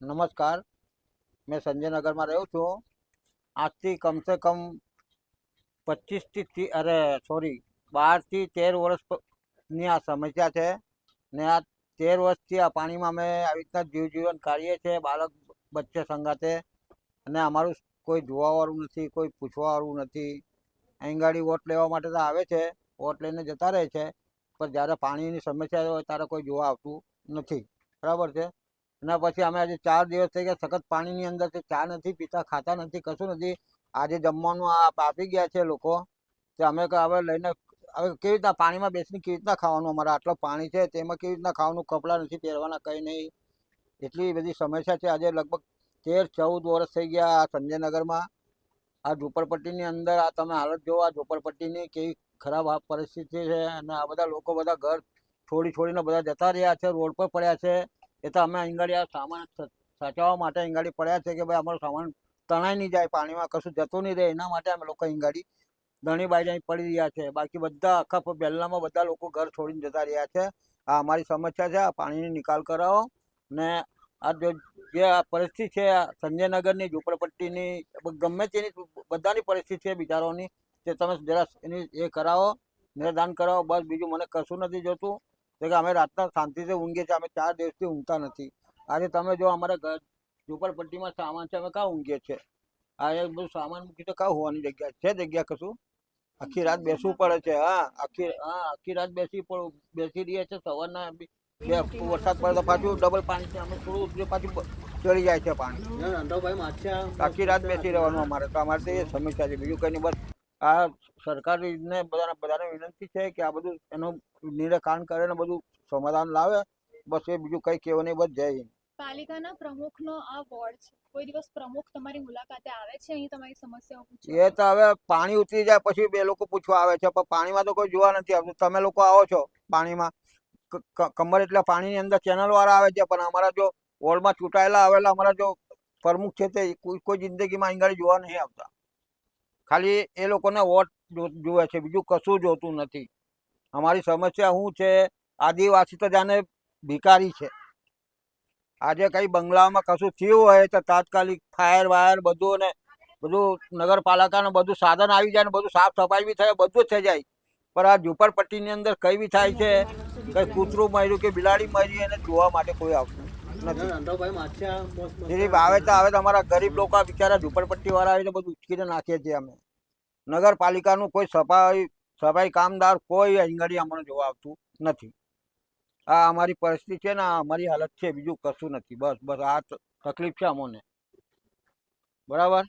નમસ્કાર. મેં સંજયનગરમાં રહું છું. આજથી કમસે કમ પચીસથી અરે, સોરી, બારથી તેર વર્ષની આ સમસ્યા છે ને આ તેર વર્ષથી આ પાણીમાં અમે આવી રીતના જીવજીવન કાઢીએ છીએ, બાળક, બચ્ચે સંગાતે અને અમારું કોઈ જોવાવાળું નથી, કોઈ પૂછવાવાળું નથી. અહીં ગાડી વોટ લેવા માટે તો આવે છે, વોટ લઈને જતા રહે છે. પણ જ્યારે પાણીની સમસ્યા હોય ત્યારે કોઈ જોવા આવતું નથી. બરાબર છે? એના પછી અમે આજે ચાર દિવસ થઈ ગયા, સખત પાણીની અંદર છે ચા નથી પીતા, ખાતા નથી, કશું નથી. આજે જમવાનું આ આપી ગયા છે લોકો. તે અમે હવે લઈને, હવે કેવી રીતના પાણીમાં બેસીને કેવી રીતના ખાવાનું અમારે આટલું પાણી છે, તેમાં કેવી રીતના ખાવાનું કપડાં નથી પહેરવાના, કંઈ નહીં. એટલી બધી સમસ્યા છે. આજે લગભગ તેર, ચૌદ વર્ષ થઈ ગયા આ સંજયનગરમાં. આ ઝૂંપડપટ્ટીની અંદર આ તમે હાલત જુઓ આ ઝૂંપડપટ્ટીની કેવી ખરાબ પરિસ્થિતિ છે અને આ બધા લોકો બધા ઘર છોડી છોડીને બધા જતા રહ્યા છે, રોડ પર પડ્યા છે. એ તો અમે અહીંગાડી આ સામાન સાચવવા માટે અહીંગાડી પડ્યા છે કે ભાઈ અમારો સામાન તણાઈ નહીં જાય, પાણીમાં કશું જતું નહીં રહે. એના માટે અમે લોકો અહીંગાડી ધણી બાઈ અહીં પડી રહ્યા છે. બાકી બધા આખા બેલનામાં બધા લોકો ઘર છોડીને જતા રહ્યા છે. આ અમારી સમસ્યા છે. આ પાણીની નિકાલ કરાવો. ને આ જો, જે આ પરિસ્થિતિ છે સંજયનગરની, ઝૂંપડપટ્ટીની, ગમે તેની બધાની પરિસ્થિતિ છે બિચારોની, તે તમે જરા એની એ કરાવો નિર્દાન કરાવો. બસ બીજું મને કશું નથી જોતું. કે અમે રાતના શાંતિથી ઊંઘીએ છીએ. અમે ચાર દિવસથી ઊંઘતા નથી. આજે તમે જો અમારા ઘર ઝુંપડપટ્ટીમાં સામાન છે અમે કાં ઊંઘીએ છીએ? આ એ બધું સામાન મૂકી તો કાં હોવાની જગ્યા? છે જગ્યા કશું? આખી રાત બેસવું પડે છે હા. આખી હા આખી રાત બેસી બેસી રહીએ છીએ. સવારના બે વરસાદ પડે તો પાછું ડબલ પાણી છે. અમે થોડું પાછું ચડી જાય છે પાણી. આખી રાત બેસી રહેવાનું અમારે. તો અમારે તો એ સમસ્યા છે. બીજું કંઈ નહીં બસ. આ સરકારને બધાને બધાને વિનંતી છે કે આ બધું એનું નિરાકરણ કરે ને બધું સમાધાન લાવે. બસ એ બીજું કંઈ કહેવું નહીં બસ જય હિન્દ. પાલિકાના પ્રમુખનો આ વોર્ડ છે. કોઈ દિવસ પ્રમુખ તમારી મુલાકાતે આવે છે? અહીં તમારી સમસ્યાઓ પૂછે એ તો હવે પાણી ઉતરી જાય પછી બે લોકો પૂછવા આવે છે પણ પાણીમાં તો કોઈ જોવા નથી આવતું. તમે લોકો આવો છો પાણીમાં. કમર એટલે પાણીની અંદર ચેનલ વાળા આવે છે પણ અમારા જો વોર્ડમાં ચૂંટાયેલા આવેલા અમારા જો પ્રમુખ છે તે કોઈ કોઈ જિંદગીમાં અહીં જોવા નહીં આવતા. ખાલી એ લોકોને વોટ જો- જુએ છે, બીજું કશું જોતું નથી. અમારી સમસ્યા શું છે? આદિવાસી તો જાણે ભિકારી છે. આજે કઈ બંગલામાં કશું થયું હોય તો તાત્કાલિક ફાયર વાયર બધું ને બધું નગરપાલિકાનું બધું સાધન આવી જાય ને બધું સાફ સફાઈ બી થાય, બધું થઈ જાય. પણ આ ઝુંપડપટ્ટીની અંદર કઈ બી થાય છે? કઈ કૂતરું મર્યું કે બિલાડી મરી એને જોવા માટે કોઈ આવતું નથી. આવે તો આવે તો અમારા ગરીબ લોકો બિચારા ઝુંપડપટ્ટી વાળા આવીને બધું ઉચકીને નાખીએ છીએ અમે. નગરપાલિકાનું કોઈ સફાઈ સફાઈ કામદાર કોઈ અહીંગડી અમને જોવા આવતું નથી. આ અમારી પરિસ્થિતિ છે ને આ અમારી હાલત છે બીજું કશું નથી. બસ બસ આ તકલીફ છે અમોને. બરાબર?